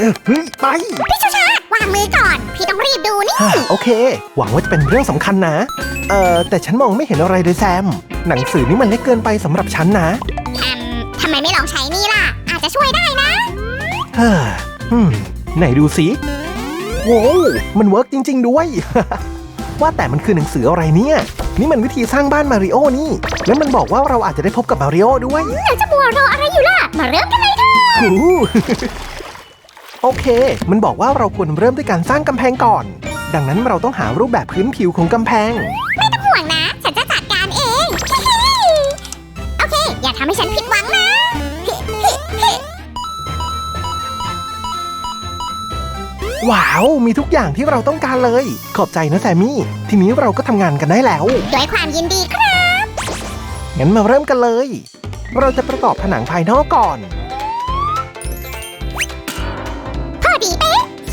เออเฮ้ยไป พี่ชูชาวางมือก่อน พี่ต้องรีบดูนี่ฮ่าโอเค หวังว่าจะเป็นเรื่องสำคัญนะ เอ่อ แต่ฉันมองไม่เห็นอะไรเลยแซม หนังสือนี่มันเล็กเกินไปสำหรับฉันนะอืมทำไมไม่ลองใช้นี่ล่ะ อาจจะช่วยได้นะ เฮ้ออืมไหนดูสิโว้วมันเวิร์กจริง ๆ ด้วย ว่าแต่มันคือหนังสืออะไรเนี่ย นี่มันวิธีสร้างบ้านมาริโอนี่ แล้วมันบอกว่าเราอาจจะได้พบกับมาริโอด้วยเราจะมัวรออะไรอยู่ล่ะ มาเริ่มกันเลยเถอะหู โอเค มันบอกว่าเราควรเริ่มด้วยการสร้างกำแพงก่อน ดังนั้นเราต้องหารูปแบบพื้นผิวของกำแพง ไม่ต้องห่วงนะ ฉันจะจัดการเอง โอเค อย่าทำให้ฉันผิดหวังนะ ว้าว มีทุกอย่างที่เราต้องการเลย ขอบใจนะแซมมี่ ทีนี้เราก็ทำงานกันได้แล้ว ด้วยความยินดีครับ งั้นมาเริ่มกันเลย เราจะประกอบผนังภายนอกก่อน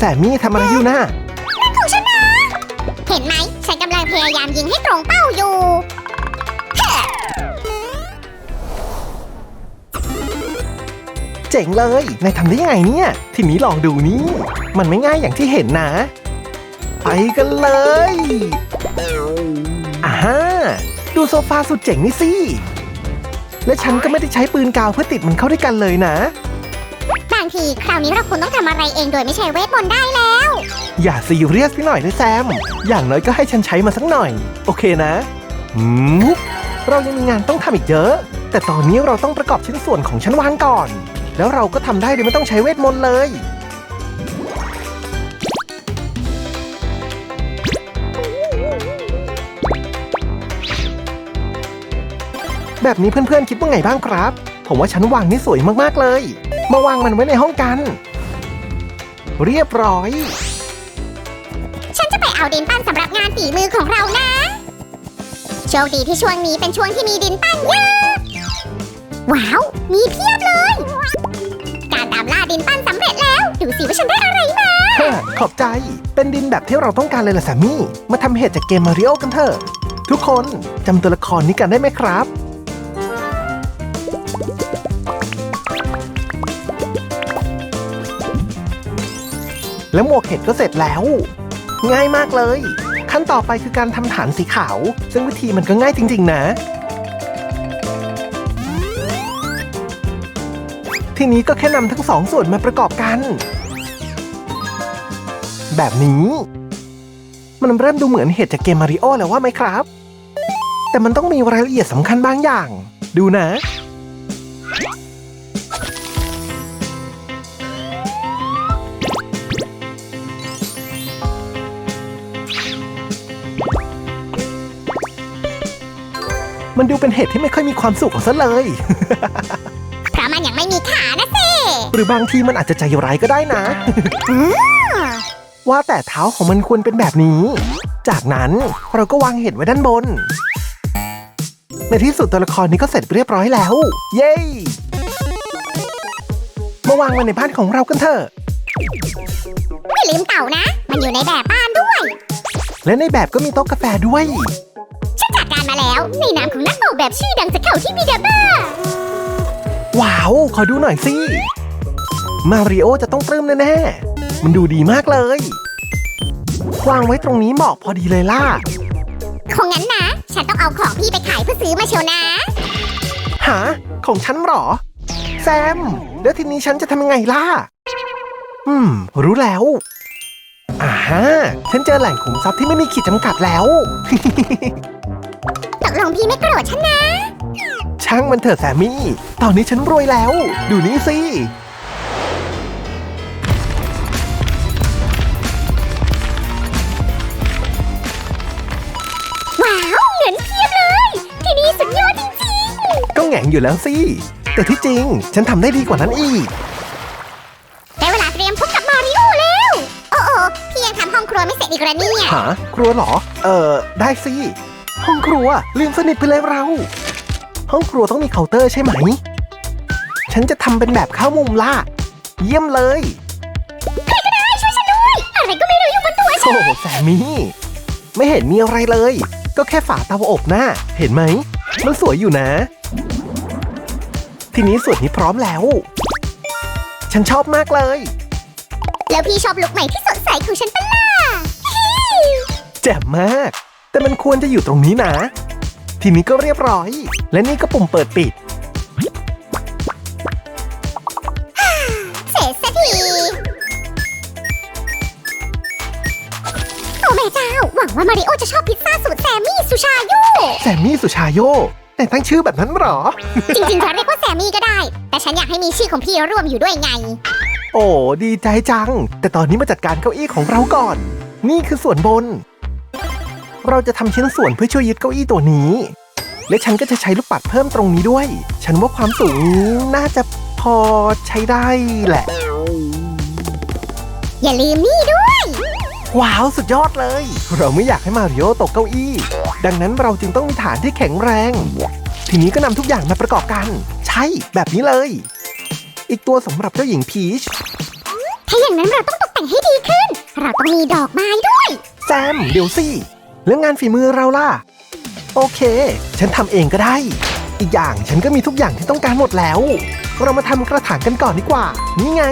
แซมมี่ทำอะไรอยู่นะของฉันนะ เห็นไหมฉันกำลังพยายามยิงให้ตรงเป้าอยู่เจ๋งเลยนายทำได้ยังไงเนี่ย ทีนี้ลองดูนี่ มันไม่ง่ายอย่างที่เห็นนะ ไปกันเลยอ่าฮะดูโซฟาสุดเจ๋งนี่สิ และฉันก็ไม่ได้ใช้ปืนกาวเพื่อติดมันเข้าด้วยกันเลยนะ บางทีคราวนี้เราควรต้องทำอะไรเองโดยไม่ใช้เวทมนต์ได้แล้ว อย่าซีเรียสพี่หน่อยเลยแซม อย่างน้อยก็ให้ฉันใช้มาสักหน่อย โอเคนะหืมเรายังมีงานต้องทำอีกเยอะ แต่ตอนนี้เราต้องประกอบชิ้นส่วนของชั้นวางก่อน แล้วเราก็ทำได้โดยไม่ต้องใช้เวทมนต์เลยแบบนี้เพื่อนๆคิดว่าไงบ้างครับ ผมว่าชั้นวางนี่สวยมากๆเลย มาวางมันไว้ในห้องกัน เรียบร้อย ฉันจะไปเอาดินปั้นสำหรับงานฝีมือของเรานะ โชคดีที่ช่วงนี้เป็นช่วงที่มีดินปั้นเยอะ ว้าว มีเพียบเลย การตามล่าดินปั้นสำเร็จแล้ว ดูสิว่าฉันได้อะไรมาฮะขอบใจ เป็นดินแบบที่เราต้องการเลยล่ะแซมมี่มาทำเหตุจากเกมมาริโอกันเถอะ ทุกคนจำตัวละครนี้กันได้ไหมครับ แล้วหมวกเห็ดก็เสร็จแล้ว ง่ายมากเลย ขั้นต่อไปคือการทำฐานสีขาว ซึ่งวิธีมันก็ง่ายจริง ๆ นะ ทีนี้ก็แค่นำทั้งสองส่วนมาประกอบกัน แบบนี้ มันเริ่มดูเหมือนเหตุจากเกมมาริโอแล้วว่าไหมครับ แต่มันต้องมีรายละเอียดสำคัญบางอย่าง ดูนะ มันดูเป็นเหตุที่ไม่ค่อยมีความสุขซะเลย เพราะมันยังไม่มีขานะสิหรือบางทีมันอาจจะใจร้ายก็ได้นะ ว่าแต่เท้าของมันควรเป็นแบบนี้ จากนั้นเราก็วางเห็ดไว้ด้านบน ในที่สุดตัวละครนี้ก็เสร็จเรียบร้อยแล้ว เย้มาวางไว้ในบ้านของเรากันเถอะไม่ลืมเต่านะ มันอยู่ในแบบบ้านด้วย และในแบบก็มีโต๊ะกาแฟด้วยฉันจัดการ มาแล้ว ในนามของนักออกแบบชื่อดังจากเขาที่มีเดบ้า ว้าว ขอดูหน่อยสิ มาริโอจะต้องปลื้มแน่ๆ มันดูดีมากเลยวางไว้ตรงนี้เหมาะพอดีเลยล่ะ คงงั้นนะ ฉันต้องเอาของพี่ไปขายเพื่อซื้อมาเชียวนะ หา ของฉันเหรอ แซม แล้วทีนี้ฉันจะทำยังไงล่ะ อืม รู้แล้วอ่าฮะฉันเจอแหล่งขุมทรัพย์ที่ไม่มีขีดจำกัดแล้วต กลงพี่ไม่โกรธฉันนะ ช่างมันเถอะแซมมี่ ตอนนี้ฉันรวยแล้ว ดูนี่สิ ว้าวเงินเพียบเลย ที่นี่สุดยอดจริงก็แหง่งอยู่แล้วสิ แต่ที่จริงฉันทำได้ดีกว่านั้นอีก ๆ ได้เวลาเตรียมพบกับมาริโอแล้ว โอ้โอพี่ยังทำห้องครัวไม่เสร็จอีกแล้วเนี่ย หาครัวเหรอ เออได้สิ ห้องครัว ลืมสนิทไปเลยเรา ห้องครัวต้องมีเคาน์เตอร์ใช่ไหม ฉันจะทำเป็นแบบข้าวมุมล่ะเยี่ยมเลย ใครก็ได้ช่วยฉันด้วย อะไรก็ไม่รู้อยู่บนตัวฉัน โอ้โหแซมมี่ ไม่เห็นมีอะไรเลย ก็แค่ฝาเตาอบนะเห็นไหม มันสวยอยู่นะ ทีนี้ส่วนนี้พร้อมแล้ว ฉันชอบมากเลย แล้วพี่ชอบลุคใหม่ที่สดใสของฉันปะล่ะ แจ่มมาก แต่มันควรจะอยู่ตรงนี้นะ ทีนี้ก็เรียบร้อย และนี่ก็ปุ่มเปิดปิด เสร็จสักที โอ้แม่เจ้า หวังว่ามาริโอจะชอบพิซซ่าสูตรแซมมี่สุชาโย แซมมี่สุชาโย แต่ตั้งชื่อแบบนั้นเหรอ จริงๆจะเรียกว่าแซมมี่ก็ได้ แต่ฉันอยากให้มีชื่อของพี่ร่วมอยู่ด้วยไง โอ้ดีใจจัง แต่ตอนนี้มาจัดการเก้าอี้ของเราก่อน นี่คือส่วนบน เราจะทำชิ้นส่วนเพื่อช่วยยึดเก้าอี้ตัวนี้ และฉันก็จะใช้ลูกปัดเพิ่มตรงนี้ด้วย ฉันว่าความสูงนี้น่าจะพอใช้ได้แหละ อย่าลืมนี่ด้วย ว้าวสุดยอดเลย เราไม่อยากให้มาริโอตกเก้าอี้ ดังนั้นเราจึงต้องมีฐานที่แข็งแรง ทีนี้ก็นำทุกอย่างมาประกอบกัน ใช่แบบนี้เลย อีกตัวสำหรับเจ้าหญิงพีชถ้าอย่างนั้นเราต้องตกแต่งให้ดีขึ้น เราต้องมีดอกไม้ด้วย แซมเดี๋ยวสิ แล้วงานฝีมือเราล่ะ โอเค ฉันทำเองก็ได้ อีกอย่างฉันก็มีทุกอย่างที่ต้องการหมดแล้ว เรามาทำกระถางกันก่อนดีกว่า นี่ไง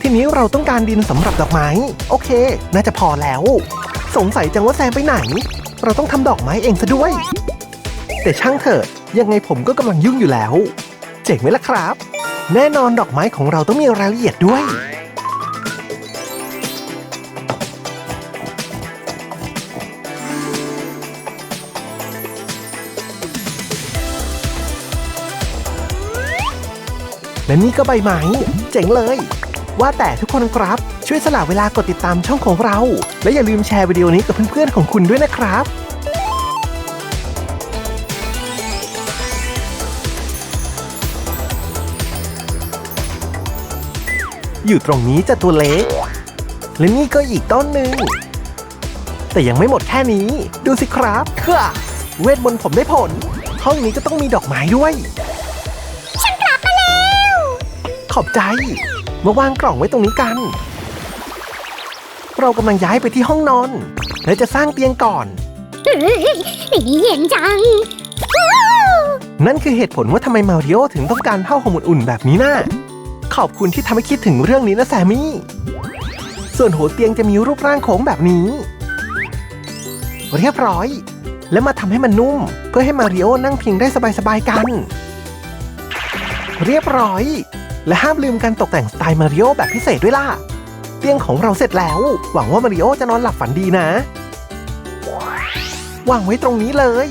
ทีนี้เราต้องการดินสำหรับดอกไม้ โอเค น่าจะพอแล้ว สงสัยจังว่าแซมไปไหน เราต้องทำดอกไม้เองซะด้วย แต่ช่างเถอะ ยังไงผมก็กำลังยุ่งอยู่แล้ว เจ๋งไหมล่ะครับ แน่นอนดอกไม้ของเราต้องมีรายละเอียดด้วย และนี่ก็ใบไม้เจ๋งเลย ว่าแต่ทุกคนครับ ช่วยสละเวลากดติดตามช่องของเรา และอย่าลืมแชร์วิดีโอนี้กับเพื่อนๆของคุณด้วยนะครับอยู่ตรงนี้จะตัวเล็ก และนี่ก็อีกต้นหนึ่ง แต่ยังไม่หมดแค่นี้ ดูสิครับค่ะเวทมนต์ผมได้ผล ห้องนี้ก็ต้องมีดอกไม้ด้วย ขอบใจ มาวางกล่องไว้ตรงนี้กัน เรากำลังย้ายไปที่ห้องนอน และจะสร้างเตียงก่อนเฮ้ยในนี้เย็นจังว้าวนั่นคือเหตุผลว่าทำไมมาริโอถึงต้องการผ้าห่มอุ่นๆแบบนี้นะ่ะขอบคุณที่ทำให้คิดถึงเรื่องนี้นะแซมมี่ ส่วนหัวเตียงจะมีรูปร่างโค้งแบบนี้ เรียบร้อย แล้วมาทำให้มันนุ่ม เพื่อให้มาริโอนั่งพิงได้สบายๆกัน เรียบร้อย และห้ามลืมการตกแต่งสไตล์มาริโอแบบพิเศษด้วยล่ะ เตียงของเราเสร็จแล้ว หวังว่ามาริโอจะนอนหลับฝันดีนะ วางไว้ตรงนี้เลย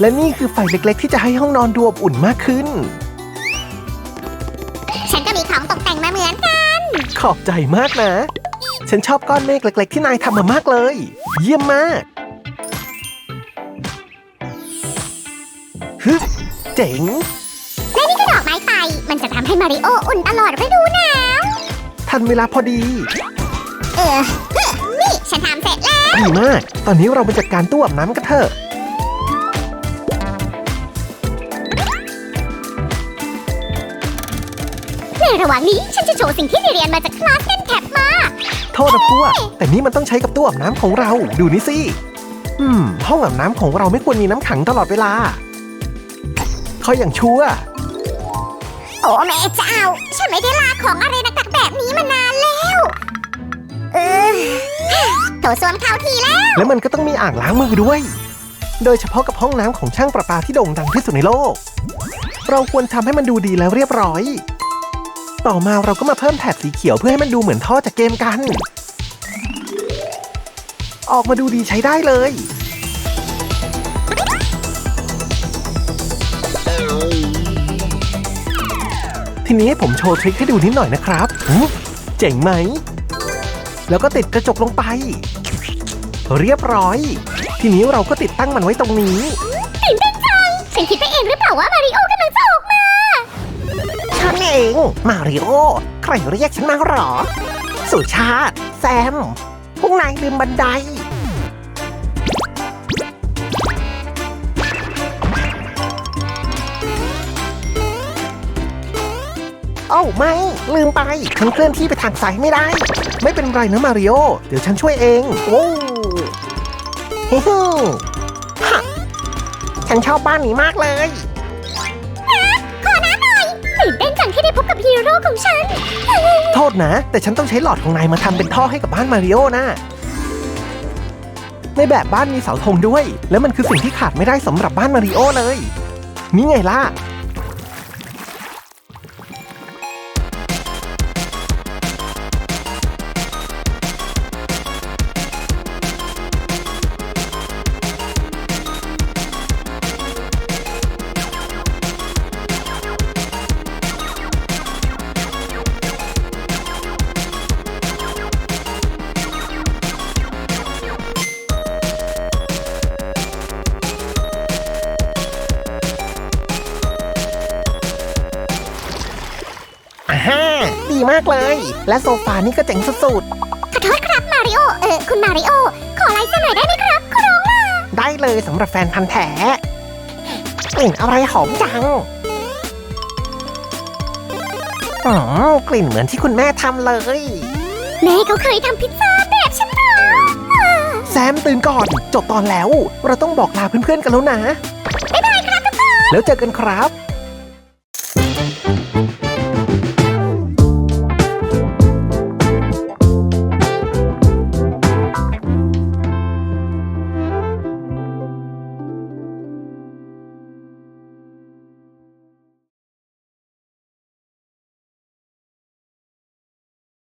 และนี่คือไฟเล็กๆ ที่จะให้ห้องนอนดูอบอุ่นมากขึ้น ฉันก็มีของตกแต่งมาเหมือนกัน ขอบใจมากนะ ฉันชอบก้อนเมฆเล็ก ๆ ที่นายทำมามากเลย เยี่ยมมากฮึบเจ๋งำให้มาริโออุ่นตลอดฤดูหนาว ทันเวลาพอดี เออเฮ้อนี่ฉันทำเสร็จแล้ว ดีมาก ตอนนี้เราไปจัดการตู้อาบน้ำกันเถอะ ในระหว่างนี้ฉันจะโชว์สิ่งที่เรียนมาจากคลาสเต้นแท็บมา โทษนะพวก แต่นี่มันต้องใช้กับตู้อาบน้ำของเรา ดูนี่สิ อืม ห้องอาบน้ำของเราไม่ควรมีน้ำขังตลอดเวลาเขาอย่างชั่ว โอ้แม่เจ้า ฉันไม่ได้ลากของอะไรหนักๆแบบนี้มานานแล้ว เออโถส้วมเข้าทีแล้ว แล้วมันก็ต้องมีอ่างล้างมือด้วย โดยเฉพาะกับห้องน้ำของช่างประปาที่โด่งดังที่สุดในโลก เราควรทำให้มันดูดีแล้วเรียบร้อย ต่อมาเราก็มาเพิ่มแถบสีเขียวเพื่อให้มันดูเหมือนท่อจากเกมกัน ออกมาดูดีใช้ได้เลย ทีนี้ให้ผมโชว์ทริคให้ดูนิดหน่อยนะครับหึเจ๋งไหม แล้วก็ติดกระจกลงไป เรียบร้อย ทีนี้เราก็ติดตั้งมันไว้ตรงนี้ตื่นเต้นจังฉันคิดไปเองหรือเปล่าว่ามาริโอกำลังจะออกมาฉันเองมาริโอใครเรียกฉันมาหรอ สุชาติ แซมพวกนายลืมบันได อ้าไม่ ลืมไป ฉันเคลื่อนที่ไปทางซ้ายไม่ได้ ไม่เป็นไรนะมาริโอ เดี๋ยวฉันช่วยเอง โอ้ฮิฮิฮะฉันชอบบ้านนี้มากเลยขอน้ำหน่อยตื่นเต้นจังที่ได้พบกับฮีโร่ของฉัน โทษนะ แต่ฉันต้องใช้หลอดของนายมาทำเป็นท่อให้กับบ้านมาริโอนะในแบบบ้านมีเสาธงด้วย แล้วมันคือสิ่งที่ขาดไม่ได้สำหรับบ้านมาริโอเลย นี่ไงล่ะากเลย และโซฟานี่ก็เจ๋งสุดขอโทษครับมาริโอ เออคุณมาริโอ ขอไลค์เส้นหน่อยได้ไหมครับขอร้องล่ะๆ ได้เลยสำหรับแฟนพันธ์แท้กลิ่นอะไรหอมจังอ๋อกลิ่นเหมือนที่คุณแม่ทำเลย แม่เขาเคยทำพิซซ่าแบบฉันเหรออ่าแซมตื่นก่อน จบตอนแล้ว เราต้องบอกลาเพื่อนๆกันแล้วนะ บ๊ายบายครับทุกคน แล้วเจอกันครับ